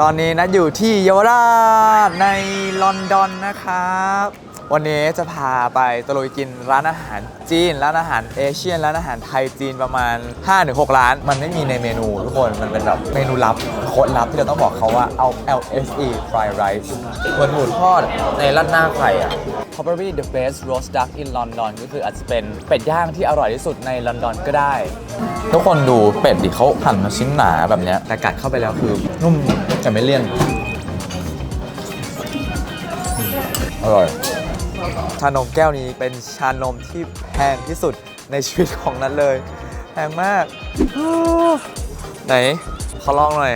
ตอนนี้นัดอยู่ที่เยาวราชในลอนดอนนะครับ วันนี้จะพาไปตะลุยกินร้านอาหารจีน ร้านอาหารเอเชียน ร้านอาหารไทยจีนประมาณ 5-6 ร้าน มันไม่มีในเมนูทุกคน มันเป็นแบบเมนูลับโคตรลับที่เราต้องบอกเขาว่าเอา LSE fried rice เหมือนหมูทอดในราดหน้าไข่อะ probably the best roast duck in London ก็คืออาจจะเป็นเป็ดย่างที่อร่อยที่สุดในลอนดอนก็ได้ ทุกคนดูเป็ดดิเขาหั่นมาชิ้นหนาแบบเนี้ยแต่กัดเข้าไปแล้วคือนุ่มแต่ไม่เลี่ยนอร่อย ชานมแก้วนี้เป็นชานมที่แพงที่สุดในชีวิตของนัทเลย แพงมาก ไหน ขอลองหน่อย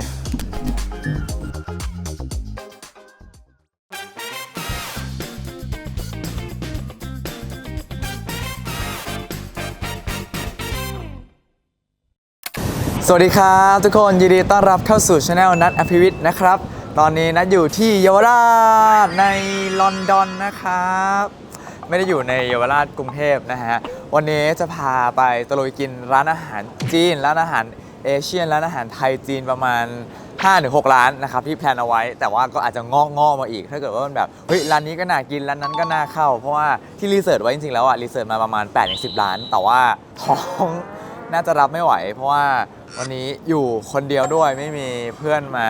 สวัสดีครับทุกคนยินดีต้อนรับเข้าสู่ช anel นัทอภิวิทย์นะครับ ตอนนี้นัทอยู่ที่เยาวราชในลอนดอนนะครับ ไม่ได้อยู่ในเยาวราชกรุงเทพนะฮะ วันนี้จะพาไปตะลุยกินร้านอาหารจีน ร้านอาหารเอเชียน ร้านอาหารไทยจีนประมาณ5-6ร้านนะครับที่แพลนเอาไว้ แต่ว่าก็อาจจะงอกงอกมาอีก ถ้าเกิดว่ามันแบบเฮ้ยร้านนี้ก็น่ากินร้านนั้นก็น่าเข้า เพราะว่าที่รีเสิร์ชไว้จริงๆแล้วอะรีเสิร์ชมาประมาณ8-10ล้าน แต่ว่าท้องน่าจะรับไม่ไหว เพราะว่าวันนี้อยู่คนเดียวด้วยไม่มีเพื่อนมา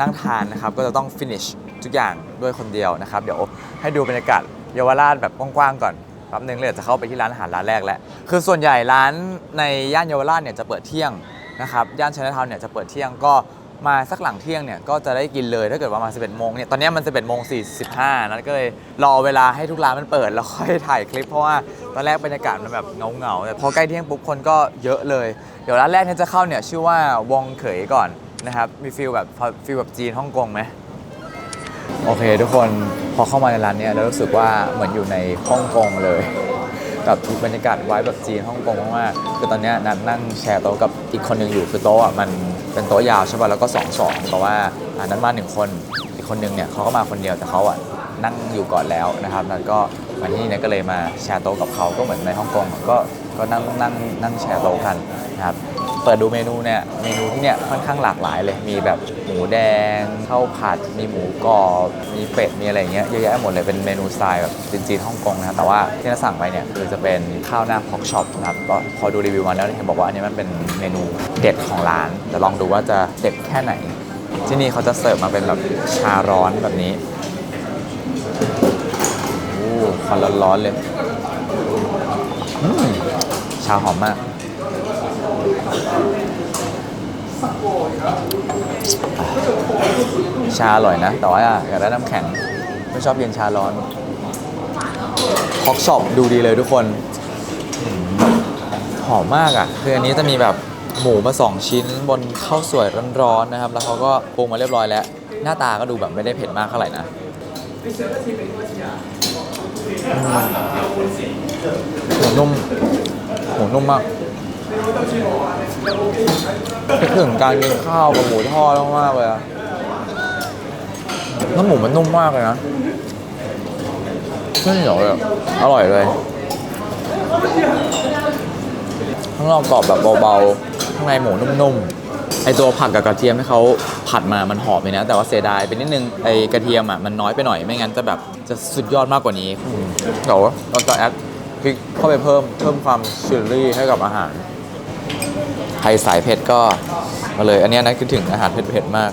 นั่งทานนะครับก็จะต้อง finish ทุกอย่างด้วยคนเดียวนะครับ เดี๋ยวให้ดูบรรยากาศ เยาวราชแบบกว้างๆก่อนแป๊บนึงเลยจะเข้าไปที่ร้านอาหารร้านแรกแล้วคือส่วนใหญ่ร้านในย่านเยาวราชเนี่ยจะเปิดเที่ยงนะครับย่านชนทาวน์เนี่ยจะเปิดเที่ยงก็มาสักหลังเที่ยงเนี่ยก็จะได้กินเลยถ้าเกิดว่ามา 11โมงเนี่ยตอนนี้มัน 11โมง45นั้นก็เลยรอเวลาให้ทุกร้านมันเปิด แล้วค่อยถ่ายคลิปเพราะว่าตอนแรกบรรยากาศมันแบบเงาๆแต่พอใกล้เที่ยงปุ๊บคนก็เยอะเลย เดี๋ยวร้านแรกที่จะเข้าเนี่ยชื่อว่าวงเขยก่อนนะครับมีฟิลแบบฟิลแบบจีนฮ่องกงไหม โอเค ทุกคนพอเข้ามาในร้านเนี้ยแล้วรู้สึกว่าเหมือนอยู่ในฮ่องกงเลยแบบบรรยากาศไว้แบบจีนฮ่องกงมากๆคือตอนเนี้ยนัดนั่งแชร์โต๊ะกับอีกคนหนึ่งอยู่คือโต๊ะอะมันเป็นโต๊ะยาวใช่ป่ะแล้วก็สองสองแต่ว่าอันนั้นมาหนึ่งคนอีกคนหนึงเนี่ยเขาก็มาคนเดียวแต่เขาอะนั่งอยู่ก่อนแล้วนะครับนัดก็ มาที่นี่เนี่ยก็เลยมาแชร์โต๊ะกับเขาก็เหมือนในฮ่องกงก็ก็นั่งนั่งนั่งแชร์โต๊ะกันนะครับเปิดดูเมนูเนี่ยเมนูที่เนี่ยค่อนข้างหลากหลายเลยมีแบบหมูแดงข้าวผัด มีหมูกรอบมีเป็ดมีอะไรเงี้ยเยอะแยะหมดเลยเป็นเมนูสไตล์แบบจีนๆฮ่องกงนะครับแต่ว่าที่เราสั่งไปเนี่ยคือจะเป็นข้าวหน้าพอกช็อปนะครับก็พอดูรีวิวมาแล้วเห็นบอกว่าอันนี้มันเป็นเมนูเด็ดของร้านเดี๋ยวลองดูว่าจะเด็ดแค่ไหน ที่นี่เขาจะเสิร์ฟมาเป็นแบบชาร้อนแบบนี้ ควันร้อนๆเลยชาหอมมาก ชาอร่อยนะ แต่ว่าอยากได้น้ำแข็ง ไม่ชอบเย็นชาร้อนฮอกช็อปดูดีเลยทุกคน หอมมากอะ คืออันนี้จะมีแบบหมูมาสองชิ้นบนข้าวสวยร้อนๆนะครับ แล้วเขาก็ปรุงมาเรียบร้อยแล้ว หน้าตาก็ดูแบบไม่ได้เผ็ดมากเท่าไหร่นะ หมูนุ่มหมูนุ่มมากคิดถึงการกินข้าวกับหมูทอดมากๆเลยอะน้ำหมูมันนุ่มมากเลยนะไม่เหนียวเลยอะอร่อยเลย ข้างนอกกรอบแบบเบาๆ ข้างในหมูนุ่มๆ ไอตัวผักกับกระเทียมที่เขาผัดมามันหอมเลยนะ แต่ว่าเสียดายไปนิดนึงไอกระเทียมอะมันน้อยไปหน่อยไม่งั้นจะแบบจะสุดยอดมากกว่านี้เดี๋ยวเราจะแอดพริกเข้าไปเพิ่มเพิ่มความชิลลี่ให้กับอาหารใครสายเผ็ดก็มาเลย อันนี้นะคิดถึงอาหารเผ็ดๆมาก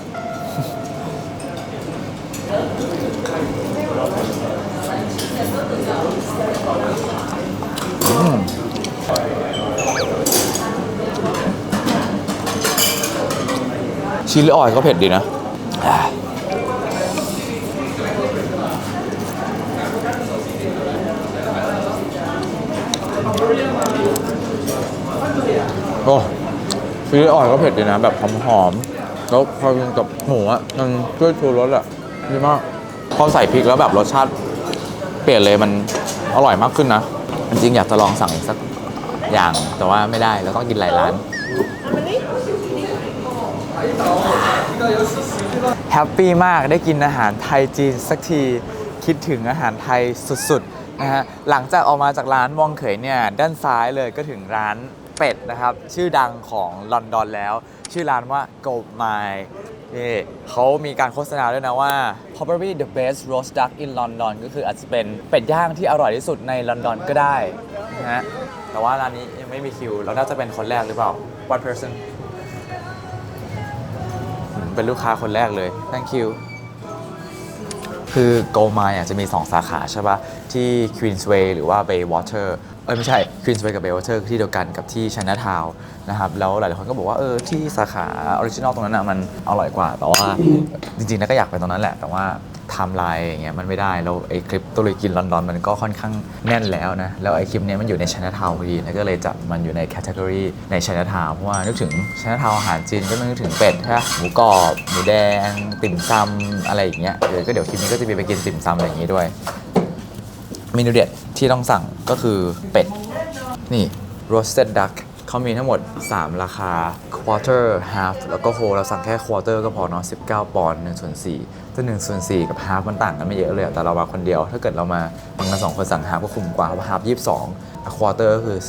ชิลลี่ออยก็เผ็ดดีนะอ่าโอ้ชิลลี่ออยก็เผ็ดดีนะ แบบหอมๆแล้วพอกินกับหมูอะมันช่วยชูรสอะดีมากพอใส่พริกแล้วแบบรสชาติเปลี่ยนเลยมันอร่อยมากขึ้นนะ จริงๆอยากจะลองสั่งอีกสักอย่างแต่ว่าไม่ได้เราต้องกินหลายร้าน แฮปปี้มากได้กินอาหารไทยจีนสักทีคิดถึงอาหารไทยสุดๆนะฮะหลังจากออกมาจากร้านมองเขยเนี่ยด้านซ้ายเลยก็ถึงร้านเป็ดนะครับ ชื่อดังของลอนดอนแล้ว ชื่อร้านว่า Gold m i n นี่เขามีการโฆษณาด้วยนะว่า probably the best roast duck in London ก็คืออาจจะเป็นเป็ดย่างที่อร่อยที่สุดในลอนดอนก็ได้นะฮะแต่ว่าร้านนี้ยังไม่มีคิว เราน่าจะเป็นคนแรกหรือเปล่า one person เป็นลูกค้าคนแรกเลย thank you คือ Go My อะจะมี 2 สาขาใช่ปะที่ Queensway หรือว่า Baywater เอ้ยไม่ใช่ Queensway กับ Baywater คือที่เดียวกันกับที่ Chinatown นะครับแล้วหลายๆคนก็บอกว่าเออที่สาขาออริจินอลตรงนั้นอะมันอร่อยกว่า แต่ว่าจริงๆนะก็อยากไปตรงนั้นแหละ แต่ว่าไทม์ไลน์อย่างเงี้ยมันไม่ได้ แล้วไอ้คลิปตุลุยกินลอนดอนมันก็ค่อนข้างแน่นแล้วนะ แล้วไอ้คลิปเนี้ยมันอยู่ใน Chinatown พอดีนะก็เลยจับมันอยู่ในแคตตากรีใน Chinatown เพราะว่านึกถึง Chinatown อาหารจีนก็นึกถึงเป็ดใช่ปะหมูกรอบ หมูแดง ติ่มซำอะไรอย่างเงี้ยเออก็เดี๋ยวคลิปนี้ก็จะมีไปกินติ่มซำอะไรอย่างงี้ด้วย เมนูเด็ดที่ต้องสั่งก็คือเป็ด นี่ roasted duck เขามีทั้งหมด 3 ราคา quarter half แล้วก็ whole เราสั่งแค่ quarter ก็พอเนาะ19 ปอนด์1ส่วน4ถ้า1ส่วน4กับ half มันต่างกันไม่เยอะเลย แต่เรามาคนเดียว ถ้าเกิดเรามาบางกันสองคนสั่ง half ก็คุ้มกว่าเพราะ half 22แต่ quarter ก็คือ 19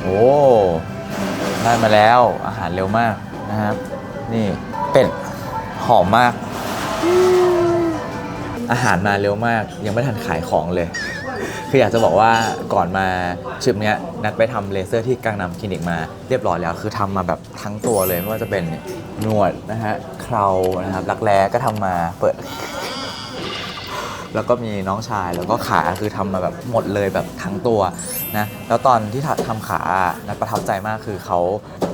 โอ้ได้มาแล้วอาหารเร็วมากนะครับ นี่เป็ดหอมมาก อาหารมาเร็วมาก ยังไม่ทันขายของเลย คืออยากจะบอกว่าก่อนมาชิปเนี้ยนัดไปทำเลเซอร์ที่กังนำคลินิกมาเรียบร้อยแล้ว คือทำมาแบบทั้งตัวเลยไม่ว่าจะเป็นหนวดนะฮะเครานะครับรักแร้ก็ทำมาเปิด แล้วก็มีน้องชายแล้วก็ขาคือทำมาแบบหมดเลยแบบทั้งตัวนะแล้วตอนที่ทำขานัดประทับใจมากคือเขา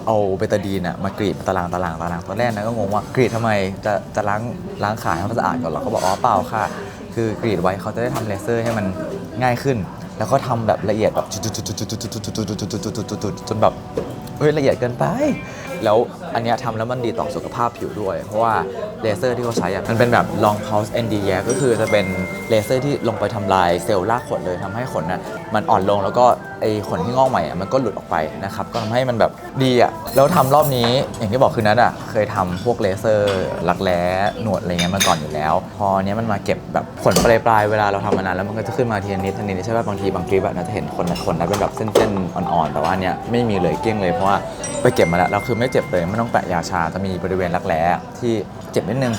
เอาเบตาดีนอะมากรีดตารางตารางตารางตอนแรกนะก็งงว่ากรีดทำไมจะจะล้างล้างขาให้มันสะอาดก่อนเรอเขาบอกอ๋อเปล่าค่ะ คือกรีดไว้เขาจะได้ทำเลเซอร์ให้มันง่ายขึ้น แล้วก็ทำแบบละเอียดแบบจนแบบเฮ้ยละเอียดเกินไป แล้วอันเนี้ยทำแล้วมันดีต่อสุขภาพผิวด้วย เพราะว่าเลเซอร์ที่เขาใช้อะมันเป็นแบบ long pulse ND แยก็คือจะเป็นเลเซอร์ที่ลงไปทำลายเซลล์รากขนเลยทำให้ขนน่ะมันอ่อนลงแล้วก็ไอขนที่งอกใหม่อะมันก็หลุดออกไปนะครับก็ทำให้มันแบบดีอะแล้วทำรอบนี้อย่างที่บอกคือนัดอะเคยทำพวกเลเซอร์รักแร้หนวดอะไรเงี้ยมาก่อนอยู่แล้ว พอเนี้ยมันมาเก็บแบบขนปลายปลายๆเวลาเราทำมานานแล้วมันก็จะขึ้นมาทีละนิดทีละนิดใช่ป่ะบางทีบางคลิปแบบเราจะเห็นขนขนนั้นเป็นแบบเส้นๆอ่อนๆแต่ว่าอันเนี้ยไม่มีเลยเกลี้ยงเลยเพราะว่าไปเก็บมาแล้วแล้วคือไม่เจ็บเลยไม่ต้องแปะยาชาจะมีบริเวณรักแร้ที่เจ็บนิดนึง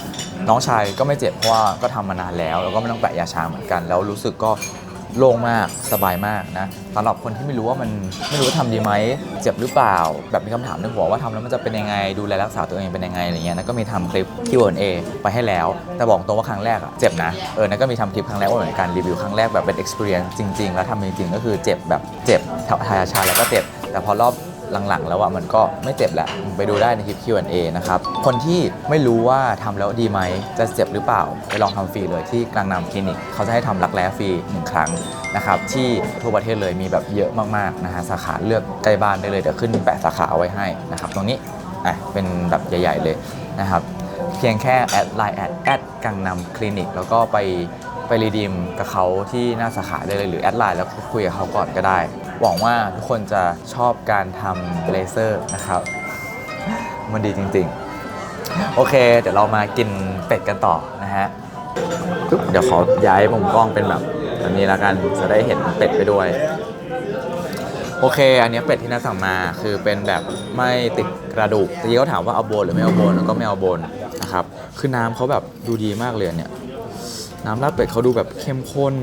น้องชายก็ไม่เจ็บเพราะว่าก็ทำมานานแล้ว แล้วก็ไม่ต้องแปะยาชาเหมือนกัน แล้วรู้สึกก็โล่งมากสบายมากนะสำหรับคนที่ไม่รู้ว่ามันไม่รู้ว่าทำดีไหมเจ็บหรือเปล่า แบบมีคำถามในหัวว่าทำแล้วมันจะเป็นยังไงดูแลรักษาตัวเองเป็นยังไงอะไรเงี้ยนะก็มีทำคลิป Q&A ไปให้แล้ว แต่บอกตรงว่าครั้งแรกอะเจ็บนะเออนะก็มีทำคลิปครั้งแรกว่าเหมือนกันรีวิวครั้งแรกแบบเป็น experience จริง ๆ แล้วทำจริงๆก็คือเจ็บแบบเจ็บทายาชาแล้วก็เจ็บ แต่พอรอบ หลังๆ แล้วอะมันก็ไม่เจ็บแหละไปดูได้ในคลิป Q&A นะครับ คนที่ไม่รู้ว่าทำแล้วดีไหมจะเจ็บหรือเปล่า ไปลองทำฟรีเลยที่กลางนำคลินิก เขาจะให้ทำรักแร้ฟรีหนึ่งครั้งนะครับที่ทั่วประเทศเลยมีแบบเยอะมากๆนะฮะสาขาเลือกใกล้บ้านได้เลยเดี๋ยวขึ้นแปะสาขาเอาไว้ให้นะครับตรงนี้อะเป็นแบบใหญ่ ๆ เลยนะครับเพียงแค่แอดไลน์แอดแอดกังนำคลินิก แล้วก็ไปไปรีดีมกับเขาที่หน้าสาขาได้เลยหรือแอดไลน์แล้วคุยกับเขาก่อนก็ได้ หวังว่าทุกคนจะชอบการทำเลเซอร์นะครับ มันดีจริงๆ โอเค เดี๋ยวเรามากินเป็ดกันต่อนะฮะเดี๋ยวขอย้ายมุมกล้องเป็นแบบอันนี้และกันจะได้เห็นเป็ดไปด้วย โอเค อันนี้เป็ดที่น้าสั่งมาคือเป็นแบบไม่ติดกระดูกทีนี้เขาถามว่าเอาโบนหรือไม่เอาโบนแล้วก็ไม่เอาโบนนะครับ คือน้ำเขาแบบดูดีมากเลยเนี่ย น้ำราดเป็ดเขาดูแบบเข้มข้น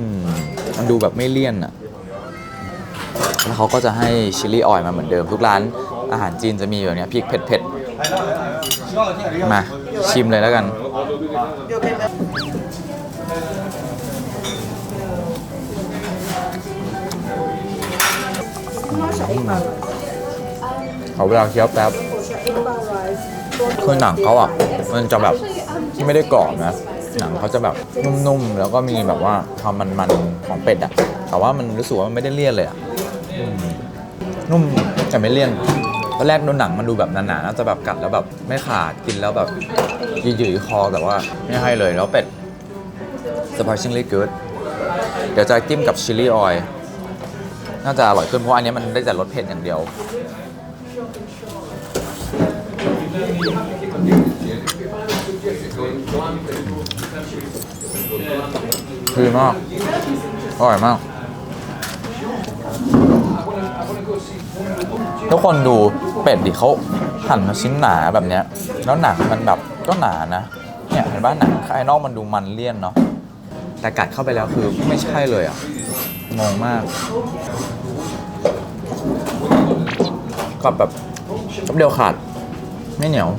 มันดูแบบไม่เลี่ยนอะ แล้วเขาก็จะให้ชิลลี่ออยล์มาเหมือนเดิม ทุกร้านอาหารจีนจะมีแบบนี้พริกเผ็ดๆ มาชิมเลยแล้วกัน ขอเวลาเคี้ยวแป๊บคือหนังเขาอะ มันจะแบบที่ไม่ได้กรอบนะ หนังเขาจะแบบนุ่มๆ แล้วก็มีแบบว่าความมันๆ ของเป็ดอะ แต่ว่ามันรู้สึกว่ามันไม่ได้เลี่ยนเลยอะ นุ่มแต่ไม่เลี่ยนตอนแรกดูหนังมันดูแบบหนาๆน่าจะแบบกัดแล้วแบบไม่ขาดกินแล้วแบบยืดๆคอแต่ว่าไม่ให้เลยแล้วเป็ด surprisingly good เดี๋ยวจะจิ้มกับชิลลี่ออยน่าจะอร่อยขึ้นเพราะอันนี้มันได้แต่รสเผ็ดอย่างเดียวดีมากอร่อยมาก ทุกคนดูเป็ดดิเขาหั่นมาชิ้นหนาแบบเนี้ย แล้วหนังมันแบบก็หนานะ เนี่ยเห็นป่ะหนังภายนอกมันดูมันเลี่ยนเนาะแต่กัดเข้าไปแล้วคือไม่ใช่เลยอะงงมากกับแบบแป๊บเดียวขาดไม่เหนียว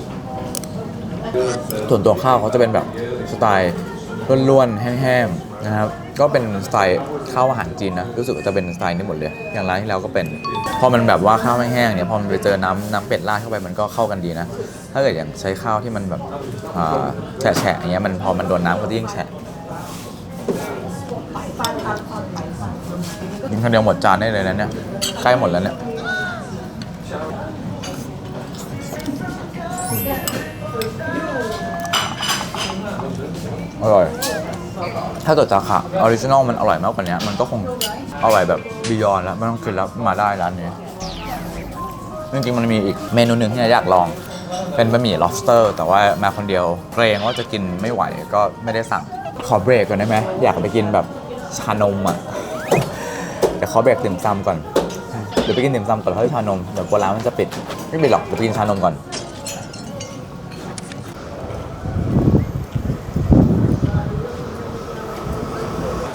ส่วนตัวข้าวเขาจะเป็นแบบสไตล์ล้วนๆแห้งๆ นะครับก็เป็นสไตล์ข้าวอาหารจีนนะรู้สึกว่าจะเป็นสไตล์นี้หมดเลย อย่างร้านที่แล้วก็เป็นพอมันแบบว่าข้าวไม่แห้งเนี่ยพอมันไปเจอน้ำน้ำเป็ดราดเข้าไปมันก็เข้ากันดีนะ ถ้าเกิดอย่างใช้ข้าวที่มันแบบอ่าแฉะอย่างเงี้ยมันพอมันโดนน้ำก็จะยิ่งแฉะกินคนเดียวหมดจานได้เลยนะเนี่ยใกล้หมดแล้วเนี่ยอร่อย ถ้าเกิดสาขาออริจินอลมันอร่อยมากกว่านี้มันก็คงอร่อยแบบบียอนแล้วไม่ต้องกินแล้วมาได้ร้านนี้จริงๆมันมีอีกเมนูหนึ่งที่อยากลอง เป็นบะหมี่ lobster แต่ว่ามาคนเดียวเกรงว่าจะกินไม่ไหวก็ไม่ได้สั่งขอเบรกก่อนได้ไหมอยากไปกินแบบชานมอะเดี๋ยวขอเบรกติ่มซำก่อนเดี๋ยวไปกินติ่มซำก่อนแล้วค่อยชานมเดี๋ยวกลัวร้านมันจะปิดไม่ปิดหรอกเดี๋ยวไปกินชานมก่อน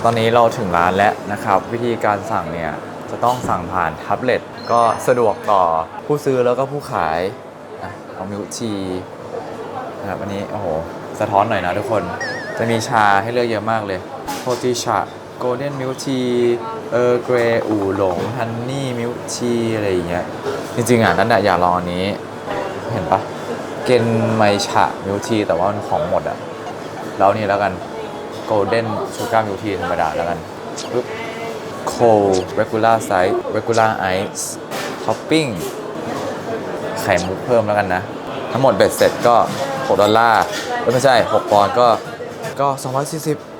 ตอนนี้เราถึงร้านแล้วนะครับ วิธีการสั่งเนี่ยจะต้องสั่งผ่านแท็บเล็ตก็สะดวกต่อผู้ซื้อแล้วก็ผู้ขายเอามิวชีนะครับอันนี้โอ้โหสะท้อนหน่อยนะทุกคนจะมีชาให้เลือกเยอะมากเลยโ o จิชาโกลเด้นมิวชีเออเกรอูหลงฮันนี่มิวชีอะไรอย่างเงี้ยจริงๆอะนั่นแหละอย่ากลออันนี้ เห็นปะเกนไมชามิวชีแต่ว่ามันของหมดอะแล้วนี่แล้วกัน Golden Sugar Milk Tea ธรรมดาแล้วกันปึ๊บ Cold Regular Size Regular Ice Topping ไข่มุกเพิ่มแล้วกันนะ ทั้งหมดเบ็ดเสร็จก็ 6 ดอลลาร์ไม่ใช่ 6 ปอนด์ก็ก็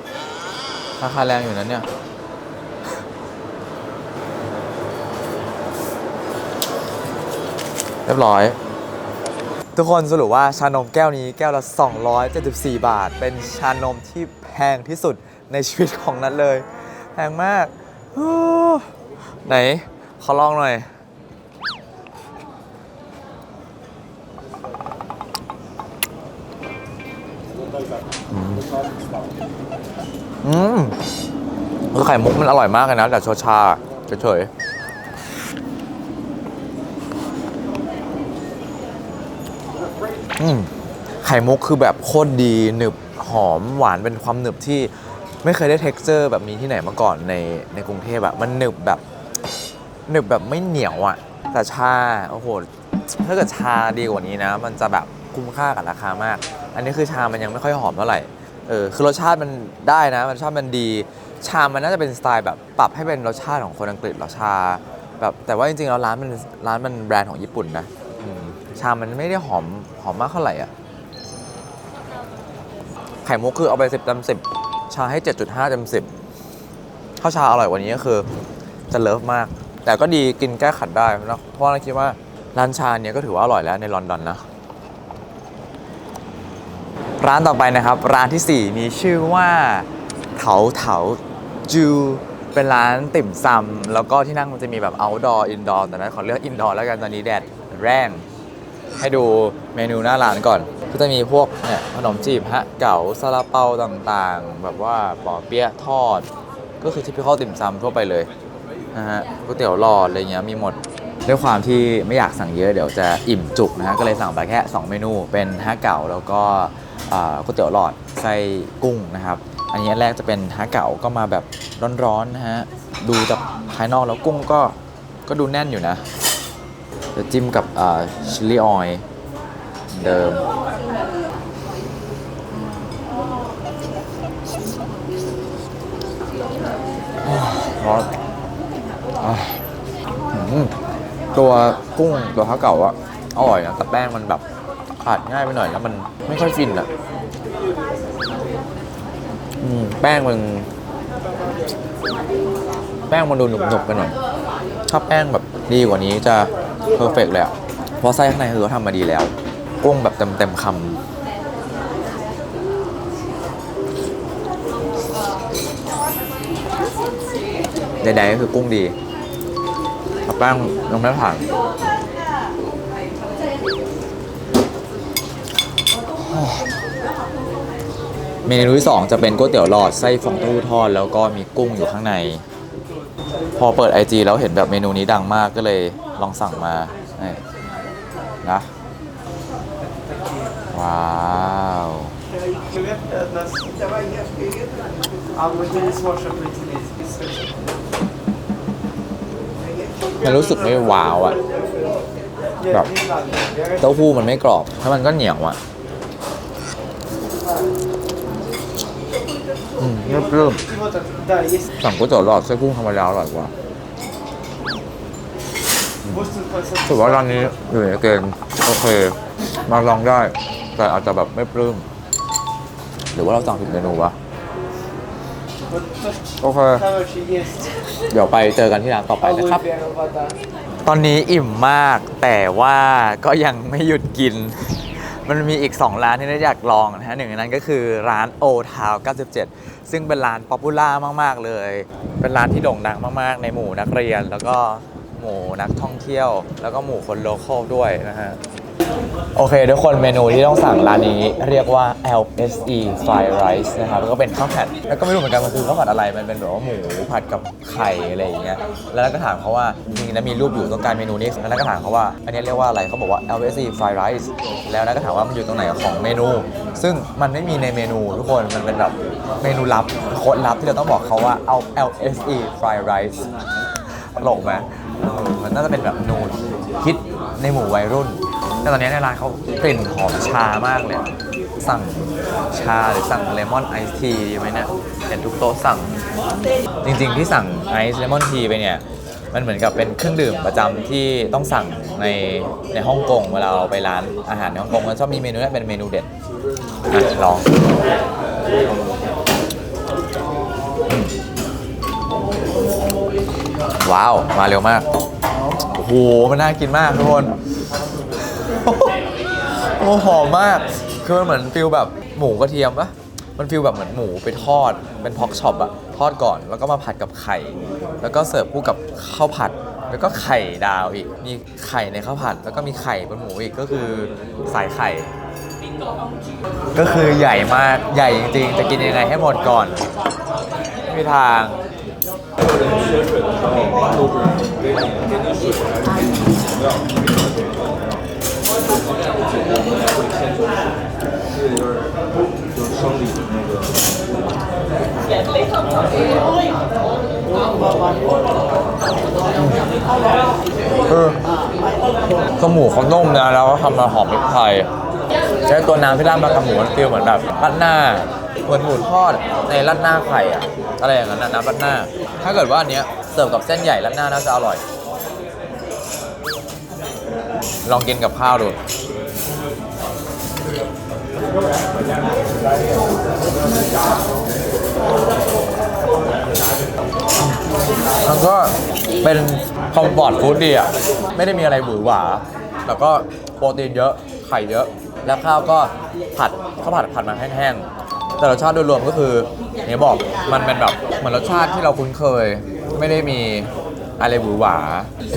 240 ราคาแรงอยู่นั้นเนี่ยเรียบร้อย ทุกคนสรุปว่าชานมแก้วนี้แก้วละ 274 บาท เป็นชานมที่ แพงที่สุดในชีวิตของนัดเลย แพงมากไหน ขอลองหน่อย อืมคือไข่มุกมันอร่อยมากเลยนะ แต่ชชาเฉยๆอืมไข่มุกคือแบบโคตรดีหนึบ อมหวานเป็นความหนึบที่ไม่เคยได้เท็กเจอร์แบบนี้ที่ไหนมาก่อนในในกรุงเทพอะมันหนึบแบบหนึบแบบไม่เหนียวอะแต่ชาโอ้โหถ้าเกิดชาดีกว่านี้นะ มันจะแบบคุ้มค่ากับราคามาก อันนี้คือชามันยังไม่ค่อยหอมเท่าไหร่เออคือรสชาติมันได้นะรสชาติมันดี ชามันน่าจะเป็นสไตล์แบบปรับให้เป็นรสชาติของคนอังกฤษหรอชาแบบแต่ว่าจริงๆแล้วร้านมันร้านมันแบรนด์ของญี่ปุ่นนะชามันไม่ได้หอมหอมมากเท่าไหร่อะ ข่มุกคือเอาไปสิบเต็มสิบชาให้7.5เต็มสิบถ้าชาอร่อยกว่านี้ก็คือจะเลิฟมาก แต่ก็ดีกินแก้ขัดได้นะเพราะเราคิดว่าร้านชาเนี้ยก็ถือว่าอร่อยแล้วในลอนดอนนะ ร้านต่อไปนะครับ ร้านทีสี่ 4 มีชื่อว่าเถาเถาจูเป็นร้านติ่มซำแล้วก็ที่นั่งมันจะมีแบบ outdoor indoor แต่นั้นขอเลือก indoor แล้วกันตอนนี้แดดแรง ให้ดูเมนูหน้าร้านก่อน ก็จะมีพวกเนี่ยขนมจีบฮะเก๋าซาลาเปาต่างๆ แบบว่าปอเปี๊ยะทอด ก็คือที่พี่ข้อติ่มซำทั่วไปเลยนะฮะก๋วยเตี๋ยวหลอดอะไรเงี้ยมีหมดด้วยความที่ไม่อยากสั่งเยอะเดี๋ยวจะอิ่มจุกนะฮะก็เลยสั่งไปแค่ 2 เมนูเป็นฮะเก๋าแล้วก็ก๋วยเตี๋ยวหลอดไส้กุ้งนะครับ อันนี้อันแรกจะเป็นฮะเก๋าก็มาแบบร้อนๆนะฮะดูจากภายนอกแล้วกุ้งก็ก็ดูแน่นอยู่นะ จะจิ้มกับชิลลี่ออยเดิม ร้อนตัวกุ้งตัวข้าวเก่าอะอร่อยนะแต่แป้งมันแบบขาดง่ายไปหน่อยแล้วมันไม่ค่อยฟินอะอแป้งมัน แป้งมันดูหนุบๆไปหน่อยถ้าแป้งแบบดีกว่านี้จะ เพอร์เฟกเลยอะเพราะไส้ข้างในคือเขาทำมาดีแล้วกุ้งแบบเต็มๆคำใดๆก็คือกุ้งดีถ้าแป้งยังไม่ผ่านเมนูที่2จะเป็นก๋วยเตี๋ยวหลอดไส้ฟองเต้าหู้ทอดแล้วก็มีกุ้งอยู่ข้างใน พอเปิด IG แล้วเห็นแบบเมนูนี้ดังมากก็เลยลองสั่งมานี่นะว้าวมันรู้สึกไม่ว้าวอะแบบเต้าหู้มันไม่กรอบแล้วมันก็เหนียวอะอืมเริ่มสั่งก๋วยเตี๋ยวหลอดไส้กุ้งธรรมดาอร่อยกว่า ถือว่าร้านนี้อยู่ในเกณฑ์โอเค มาลองได้ แต่อาจจะแบบไม่ปลื้มหรือว่าเราสั่งผิดเมนูวะโอเค เดี๋ยวไปเจอกันที่ร้านต่อไปนะครับ ตอนนี้อิ่มมากแต่ว่าก็ยังไม่หยุดกิน มันมีอีก 2 ร้านที่น่าอยากลองนะฮะหนึ่งในนั้นก็คือร้านโอทาว97 ซึ่งเป็นร้านป๊อปปูล่ามาก ๆ เลย เป็นร้านที่โด่งดังมาก ๆ ในหมู่นักเรียน แล้วก็ หมู่นักท่องเที่ยว แล้วก็หมู่คนโลคอลด้วยนะฮะ โอเค ทุกคนเมนูที่ต้องสั่งร้านนี้เรียกว่า LSE Fried Rice นะครับแล้วก็เป็นข้าวผัด แล้วก็ไม่รู้เหมือนกันมันคือข้าวผัดอะไร มันเป็นแบบว่าหมูผัดกับไข่อะไรอย่างเงี้ย แล้วก็ถามเขาว่าจริงๆแล้วมีรูปอยู่ตรงกลารเมนูนี้ แล้วก็ถามเขาว่า อันนี้เรียกว่าอะไรเขาบอกว่า LSE Fried Rice แล้วก็ถามว่ามันอยู่ตรงไหนของเมนู ซึ่งมันไม่มีในเมนูทุกคน มันเป็นแบบเมนูลับโค้ดลับที่เราต้องบอกเขาว่าเอา LSE Fried Rice ตลกไหม เออมันน่าจะเป็นแบบนูนฮิตในหมู่วัยรุ่น แต่ตอนนี้ในร้านเขากลิ่นหอมชามากเลย สั่งชาหรือสั่งเลมอนไอซ์ทีดีไหมเนี่ยเห็นทุกโต๊ะสั่ง จริงๆที่สั่งไอซ์เลมอนทีไปเนี่ย มันเหมือนกับเป็นเครื่องดื่มประจำที่ต้องสั่งในในฮ่องกงเวลาเราไปร้านอาหารในฮ่องกงมันชอบมีเมนูนี้เป็นเมนูเด็ดอะลอง ว้าว มาเร็วมาก โอ้โห มันน่ากินมากทุกคน โอ้หอมมาก คือมันเหมือนฟิลแบบหมูกระเทียมปะมันฟิลแบบเหมือนหมูไปทอด เป็นพ็อกช็อปอะทอดก่อน แล้วก็มาผัดกับไข่ แล้วก็เสิร์ฟคู่กับข้าวผัด แล้วก็ไข่ดาวอีก มีไข่ในข้าวผัด แล้วก็มีไข่บนหมูอีก ก็คือสายไข่ ก็คือใหญ่มาก ใหญ่จริงๆ จะกินยังไงให้หมดก่อน ไม่มีทาง เออตัวหมูเขานุ่มนะแล้วก็ทำมาหอมพริกไทยใช้ตัวน้ำที่ราดมากับหมูมันฟีลเหมือนแบบรัดหน้า เหมือนหมูทอดในรัดหน้าไข่อะอะไรอย่างนั้นนะน้ำรัดหน้า ถ้าเกิดว่าอันเนี้ยเสิร์ฟกับเส้นใหญ่รัดหน้าน่าจะอร่อย ลองกินกับข้าวดูมันก็เป็นคอมฟอร์ตฟู้ดดีอะ ไม่ได้มีอะไรหวือหวา แล้วก็โปรตีนเยอะ ไข่เยอะ แล้วข้าวก็ผัดข้าวผัดผัดมาแห้งๆ แต่รสชาติโดยรวมก็คือเนี่ยบอกมันเป็นแบบเหมือนรสชาติที่เราคุ้นเคย ไม่ได้มีอะไรหวือหวา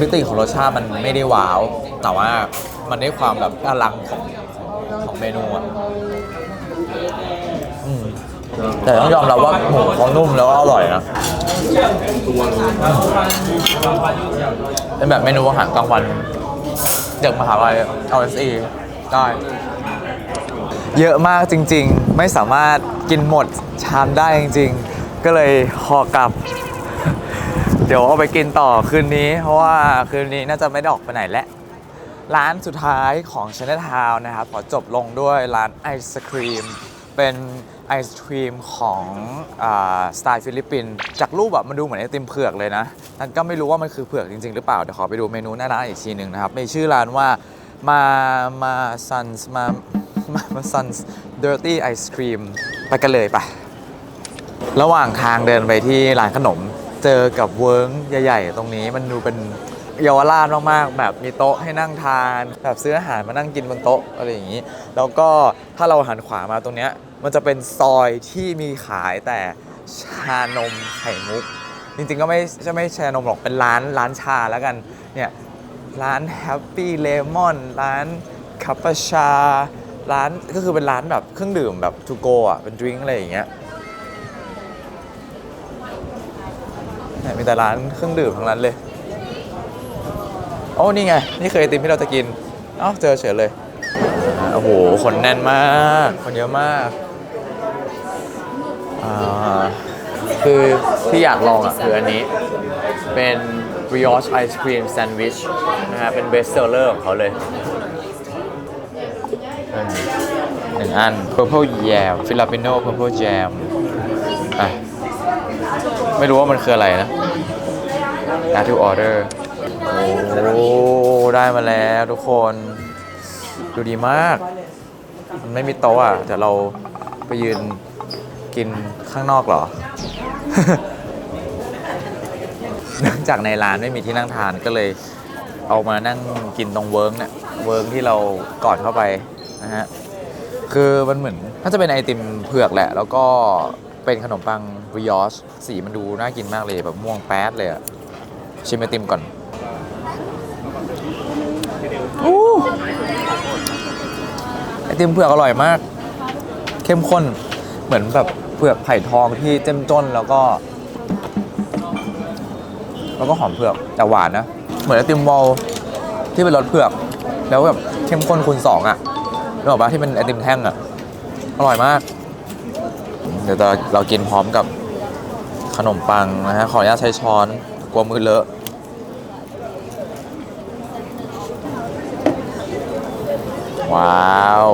มิติของรสชาติมันไม่ได้ว้าว แต่ว่ามันได้ความแบบอลังของของเมนูอะอืมแต่ต้องยอมรับว่าหมูเขานุ่มแล้วก็อร่อยนะเป็นแบบเมนูอาหารกลางวันเด็กมหาลัย LSE ได้ เยอะมากจริง ๆ ไม่สามารถกินหมดชามได้จริงๆ ก็เลยหอกลับ เดี๋ยวเอาไปกินต่อคืนนี้ เพราะว่าคืนนี้น่าจะไม่ได้ออกไปไหนแล้วร้านสุดท้ายของ China Town นะครับ ขอจบลงด้วยร้านไอศครีม เป็นไอศครีมของอสไตล์ฟิลิปปินส์จากรูปแบบมันดูเหมือนไอติมเผือกเลยนะนั่นก็ไม่รู้ว่ามันคือเผือกจริง ๆ หรือเปล่า เดี๋ยวขอไปดูเมนูหน้าร้านอีกทีหนึ่งนะครับ มีชื่อร้านว่ามามาซันส์มา มามาซันส์ดอร์ตี้ไอศครีมไปกันเลยไประหว่างทางเดินไปที่ร้านขนม เจอกับเวิร์งใหญ่ๆ ตรงนี้มันดูเป็นเยาวราชมากๆ แบบมีโต๊ะให้นั่งทาน แบบซื้ออาหารมานั่งกินบนโต๊ะอะไรอย่างนี้ แล้วก็ถ้าเราหันขวามาตรงเนี้ยมันจะเป็นซอยที่มีขายแต่ชานมไข่มุก จริงๆก็ไม่ใช่ไม่ชานมหรอกเป็นร้านร้านชาแล้วกันเนี่ยร้าน Happy Lemon ร้านคาปาชา ร้านก็คือเป็นร้านแบบเครื่องดื่มแบบทูโกอะเป็นดริงก์อะไรอย่างเงี้ยเนี่ยมีแต่ร้านเครื่องดื่มทั้งนั้นเลยโอ้นี่ไง นี่เคยไอติมที่เราจะกินเอ้าเจอเฉยเลยโอ้โหคนแน่นมากคนเยอะมากอ่าคือที่อยากลองอะคืออันนี้เป็น brioche ice cream sandwich นะฮะเป็น best seller ของเขาเลย หนึ่งอัน purple jam filipino purple jam อะ ไม่รู้ว่ามันคืออะไรนะ add to order โอ้ ได้มาแล้วทุกคน ดูดีมาก มันไม่มีโต๊ะอะเดี๋ยวเราไปยืนกินข้างนอกเหรอ เนื่องจากในร้านไม่มีที่นั่งทานก็เลยเอามานั่งกินตรงเวิร์กเนี่ยเวิร์กที่เรากอดเข้าไป นะฮะคือมันเหมือนน่าจะเป็นไอติมเผือกแหละ แล้วก็เป็นขนมปังบริยอชสีมันดูน่ากินมากเลยแบบม่วงแป๊ดเลยอะชิมไอติมก่อนอู้ไอติมเผือกอร่อยมาก เข้มข้นเหมือนแบบเผือกไผ่ทองที่เจ้มจนแล้วก็ แล้วก็หอมเผือกแต่หวานนะ เหมือนไอติมวอลที่เป็นรสเผือก แล้วแบบเข้มข้นคูณสองอะ นึกออกปะที่เป็นไอติมแท่งอะ อร่อยมาก เดี๋ยวเราเรากินพร้อมกับขนมปังนะฮะ ขออนุญาตใช้ช้อน กลัวมือเลอะว้าว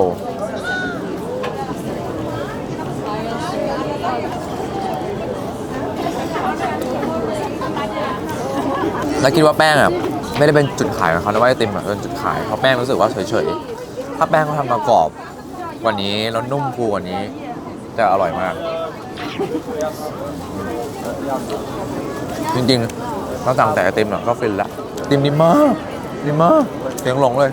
แล้วคิดว่าแป้งอะ ไม่ได้เป็นจุดขายของเขานะว่าไอติมอะเป็นจุดขายเพราะแป้งรู้สึกว่าเฉยๆ ถ้าแป้งเขาทำมากรอบกว่านี้แล้วนุ่มฟูกว่านี้จะอร่อยมาก จริงๆเราสั่งแต่ไอติมอะก็ฟินละไอติมดีมากดีมากเสียงหลงเลย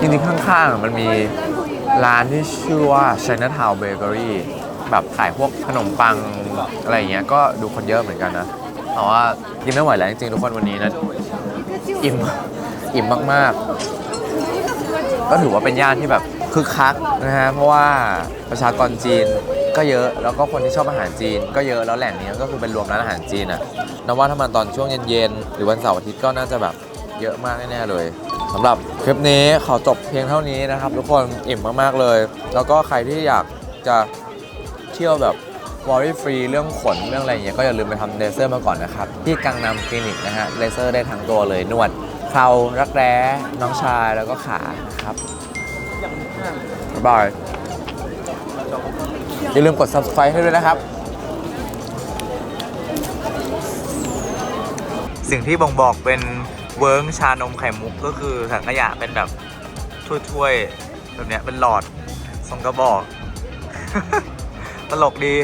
จริงๆข้างๆมันมีร้านที่ชื่อว่า Chinatown Bakery แบบขายพวกขนมปังอะไรอย่างเงี้ยก็ดูคนเยอะเหมือนกันนะ แต่ว่ากินไม่ไหวแล้วจริงๆทุกคนวันนี้นะอิ่มอิ่มมากๆ ก็ถือว่าเป็นย่านที่แบบคึกคักนะฮะเพราะว่าประชากรจีนก็เยอะแล้วก็คนที่ชอบอาหารจีน ก็เยอะแล้วแหล่งนี้ก็คือเป็นรวมร้านอาหารจีนอะนับว่าถ้ามันตอนช่วงเย็นๆหรือวันเสาร์อาทิตย์ก็น่าจะแบบเยอะมากแน่ๆเลยสำหรับคลิปนี้ขอจบเพียงเท่านี้นะครับ ทุกคนอิ่มมากๆเลย แล้วก็ใครที่อยากจะเที่ยวแบบ วอรี่ฟรีเรื่องขนเรื่องอะไรอย่างเงี้ยก็อย่าลืมไปทำเลเซอร์มาก่อนนะครับ ที่กังนำคลินิกนะฮะเลเซอร์ได้ทั้งตัวเลยนวดเครารักแร้น้องชายแล้วก็ขาครับบ๊ายบายอย่าลืมกด subscribe ให้ด้วยนะครับ สิ่งที่บ่งบอกเป็นเวิร์กชานมไข่มุกก็คือถังขยะเป็นแบบถ้วยๆแบบเนี้ยเป็นหลอดทรงกระบอก ตลกดี